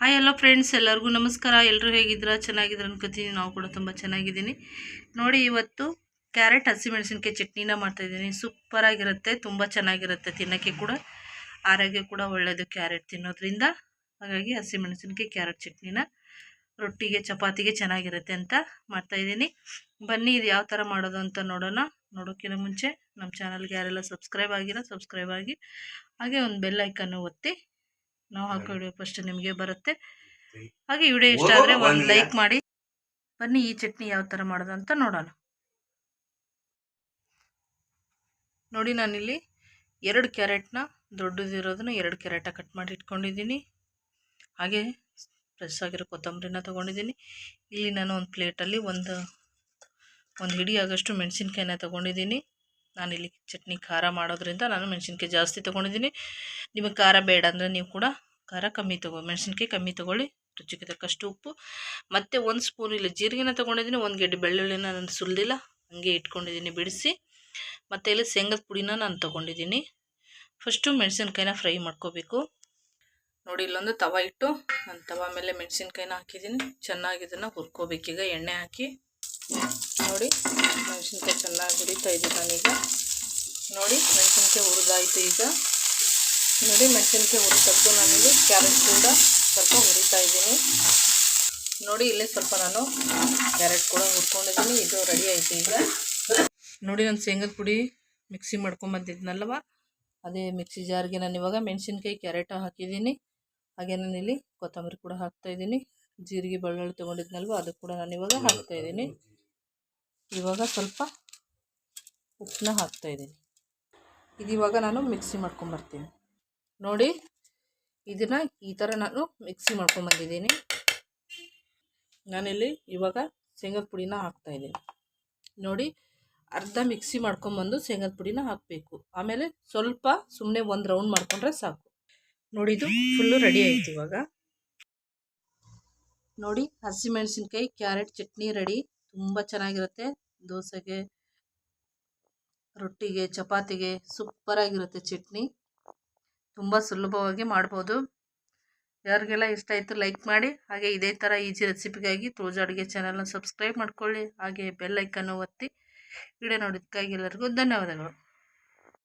Hi ಎಲ್ಲ friends ಎಲ್ಲರಿಗೂ ನಮಸ್ಕಾರ. ಎಲ್ಲರೂ ಹೇಗಿದ್ದೀರಾ? ಚೆನ್ನಾಗಿದ್ರು ಅನ್ಕೋತೀನಿ. ನಾವು ಕೂಡ ತುಂಬ ಚೆನ್ನಾಗಿದ್ದೀನಿ. ನೋಡಿ, ಇವತ್ತು ಕ್ಯಾರೆಟ್ ಹಸಿಮೆಣಸಿನ್ಕಾಯಿ ಚಟ್ನಿನ ಮಾಡ್ತಾಯಿದ್ದೀನಿ ಸೂಪರಾಗಿರುತ್ತೆ ತುಂಬ ಚೆನ್ನಾಗಿರುತ್ತೆ. ತಿನ್ನೋಕ್ಕೆ ಕೂಡ ಆರೋಗ್ಯ ಕೂಡ ಒಳ್ಳೆಯದು ಕ್ಯಾರೆಟ್ ತಿನ್ನೋದ್ರಿಂದ. ಹಾಗಾಗಿ ಹಸಿಮೆಣಸಿನ್ಕಾಯಿ ಕ್ಯಾರೆಟ್ ಚಟ್ನಿನ ರೊಟ್ಟಿಗೆ, ಚಪಾತಿಗೆ ಚೆನ್ನಾಗಿರುತ್ತೆ ಅಂತ ಮಾಡ್ತಾಯಿದ್ದೀನಿ ಬನ್ನಿ, ಇದು ಯಾವ ಥರ ಮಾಡೋದು ಅಂತ ನೋಡೋಣ. ನೋಡೋಕ್ಕಿಂತ ಮುಂಚೆ ನಮ್ಮ ಚಾನಲ್ಗೆ ಯಾರೆಲ್ಲ ಸಬ್ಸ್ಕ್ರೈಬ್ ಆಗಿರೋ ಸಬ್ಸ್ಕ್ರೈಬ್ ಆಗಿ ಹಾಗೆ ಒಂದು ಬೆಲ್ ಐಕನ್ನು ಒತ್ತಿ ನಾವು ಹಾಕೋ ವಿಡಿಯೋ ಫಸ್ಟ್ ನಿಮಗೆ ಬರುತ್ತೆ. ಹಾಗೆ ವಿಡಿಯೋ ಇಷ್ಟ ಆದರೆ ಒಂದು ಲೈಕ್ ಮಾಡಿ. ಬನ್ನಿ ಈ ಚಟ್ನಿ ಯಾವ ಥರ ಮಾಡೋದು ಅಂತ ನೋಡೋಣ. ನೋಡಿ ನಾನಿಲ್ಲಿ ಎರಡು ಕ್ಯಾರೆಟ್ನ ದೊಡ್ಡದಿರೋದನ್ನ ಎರಡು ಕ್ಯಾರೆಟ ಕಟ್ ಮಾಡಿ ಇಟ್ಕೊಂಡಿದ್ದೀನಿ. ಹಾಗೆ ಫ್ರೆಶ್ ಆಗಿರೋ ಕೊತ್ತಂಬರಿನ ತೊಗೊಂಡಿದ್ದೀನಿ. ಇಲ್ಲಿ ನಾನು ಒಂದು ಪ್ಲೇಟಲ್ಲಿ ಒಂದು ಒಂದು ಹಿಡಿ ಆಗೋಷ್ಟು ಮೆಣಸಿನ್ಕಾಯಿನ ತೊಗೊಂಡಿದ್ದೀನಿ. ನಾನಿಲ್ಲಿ ಚಟ್ನಿ ಖಾರ ಮಾಡೋದ್ರಿಂದ ನಾನು ಮೆಣಸಿನ್ಕಾಯಿ ಜಾಸ್ತಿ ತೊಗೊಂಡಿದ್ದೀನಿ. ನಿಮಗೆ ಖಾರ ಬೇಡ ಅಂದರೆ ನೀವು ಕೂಡ ಖಾರ ಕಮ್ಮಿ ತೊಗೊ, ಮೆಣಸಿನ್ಕಾಯಿ ಕಮ್ಮಿ ತೊಗೊಳ್ಳಿ, ರುಚಿಗೆ ತಕ್ಕಷ್ಟು ಉಪ್ಪು. ಮತ್ತು ಒಂದು ಸ್ಪೂನ್ ಇಲ್ಲಿ ಜೀರಿಗೆನ ತೊಗೊಂಡಿದ್ದೀನಿ, ಒಂದು ಗೆಡ್ಡೆ ಬೆಳ್ಳುಳ್ಳಿನ ನಾನು ಸುಲಿದಿಲ್ಲ ಹಂಗೆ ಇಟ್ಕೊಂಡಿದ್ದೀನಿ ಬಿಡಿಸಿ. ಮತ್ತು ಇಲ್ಲಿ ಶೇಂಗದ ಪುಡಿನ ನಾನು ತೊಗೊಂಡಿದ್ದೀನಿ. ಫಸ್ಟು ಮೆಣಸಿನ್ಕಾಯಿನ ಫ್ರೈ ಮಾಡ್ಕೋಬೇಕು. ನೋಡಿ, ಇಲ್ಲೊಂದು ತವ ಇಟ್ಟು, ನಾನು ತವ ಮೇಲೆ ಮೆಣಸಿನ್ಕಾಯಿನ ಹಾಕಿದ್ದೀನಿ. ಚೆನ್ನಾಗಿ ಇದನ್ನು ಹುರ್ಕೋಬೇಕೀಗ ಎಣ್ಣೆ ಹಾಕಿ ನೋಡಿ. ಮೆಣಸಿನ್ಕಾಯಿ ಚೆನ್ನಾಗಿ ಹುರಿತಾ ಇದ್ದೀನಿ ನಾನೀಗ ನೋಡಿ, ಮೆಣಸಿನ್ಕಾಯಿ ಹುರಿದಾಯಿತು ಈಗ. ನೋಡಿ, ಮೆಣಸಿನ್ಕಾಯಿ ಹುರಿತಕ್ಕೂ ನಾನಿಲ್ಲಿ ಕ್ಯಾರೆಟ್ ಕೂಡ ಸ್ವಲ್ಪ ಹುರಿತಾ ಇದ್ದೀನಿ. ನೋಡಿ, ಇಲ್ಲೇ ಸ್ವಲ್ಪ ನಾನು ಕ್ಯಾರೆಟ್ ಕೂಡ ಹುರ್ಕೊಂಡಿದ್ದೀನಿ. ಇದು ರೆಡಿ ಆಯಿತು ಈಗ. ನೋಡಿ, ನಾನು ಶೇಂಗದ ಪುಡಿ ಮಿಕ್ಸಿ ಮಾಡ್ಕೊಂಬಂದಿದ್ನಲ್ವ ಅದೇ ಮಿಕ್ಸಿ ಜಾರ್ಗೆ ನಾನು ಇವಾಗ ಮೆಣಸಿನ್ಕಾಯಿ ಕ್ಯಾರೆಟ ಹಾಕಿದ್ದೀನಿ. ಹಾಗೆ ನಾನಿಲ್ಲಿ ಕೊತ್ತಂಬರಿ ಕೂಡ ಹಾಕ್ತಾಯಿದ್ದೀನಿ ಜೀರಿಗೆ, ಬೆಳ್ಳುಳ್ಳಿ ತೊಗೊಂಡಿದ್ನಲ್ವ? ಅದು ಕೂಡ ನಾನು ಇವಾಗ ಹಾಕ್ತಾಯಿದ್ದೀನಿ ಇವಾಗ ಸ್ವಲ್ಪ ಉಪ್ಪನ್ನ ಹಾಕ್ತಾಯಿದ್ದೀನಿ ಇದು ಇವಾಗ ನಾನು ಮಿಕ್ಸಿ ಮಾಡ್ಕೊಂಬರ್ತೀನಿ ನೋಡಿ, ಇದನ್ನು ಈ ಥರ ನಾನು ಮಿಕ್ಸಿ ಮಾಡ್ಕೊಂಬಂದಿದ್ದೀನಿ ನಾನಿಲ್ಲಿ ಇವಾಗ ಶೇಂಗದ ಪುಡಿನ ಹಾಕ್ತಾಯಿದ್ದೀನಿ ನೋಡಿ, ಅರ್ಧ ಮಿಕ್ಸಿ ಮಾಡ್ಕೊಂಬಂದು ಶೇಂಗದ ಪುಡಿನ ಹಾಕಬೇಕು. ಆಮೇಲೆ ಸ್ವಲ್ಪ ಸುಮ್ಮನೆ ಒಂದು ರೌಂಡ್ ಮಾಡ್ಕೊಂಡ್ರೆ ಸಾಕು. ನೋಡಿ, ಇದು ಫುಲ್ಲು ರೆಡಿ ಆಯಿತು ಇವಾಗ. ನೋಡಿ, ಹಸಿಮೆಣಸಿನ್ಕಾಯಿ, ಕ್ಯಾರೆಟ್, ಚಟ್ನಿ ರೆಡಿ ತುಂಬ ಚೆನ್ನಾಗಿರುತ್ತೆ. ದೋಸೆಗೆ, ರೊಟ್ಟಿಗೆ, ಚಪಾತಿಗೆ ಸೂಪರಾಗಿರುತ್ತೆ ಚಟ್ನಿ. ತುಂಬ ಸುಲಭವಾಗಿ ಮಾಡ್ಬೋದು. ಯಾರಿಗೆಲ್ಲ ಇಷ್ಟ ಆಯಿತು ಲೈಕ್ ಮಾಡಿ. ಹಾಗೆ ಇದೇ ಥರ ಈಜಿ ರೆಸಿಪಿಗಾಗಿ ತೋಜ ಅಡುಗೆ ಚಾನಲ್ನ ಸಬ್ಸ್ಕ್ರೈಬ್ ಮಾಡ್ಕೊಳ್ಳಿ. ಹಾಗೆ ಬೆಲ್ ಐಕಾನ್ ಒತ್ತಿ. ವಿಡಿಯೋ ನೋಡಿದ್ದಕ್ಕಾಗಿ ಎಲ್ಲರಿಗೂ ಧನ್ಯವಾದಗಳು.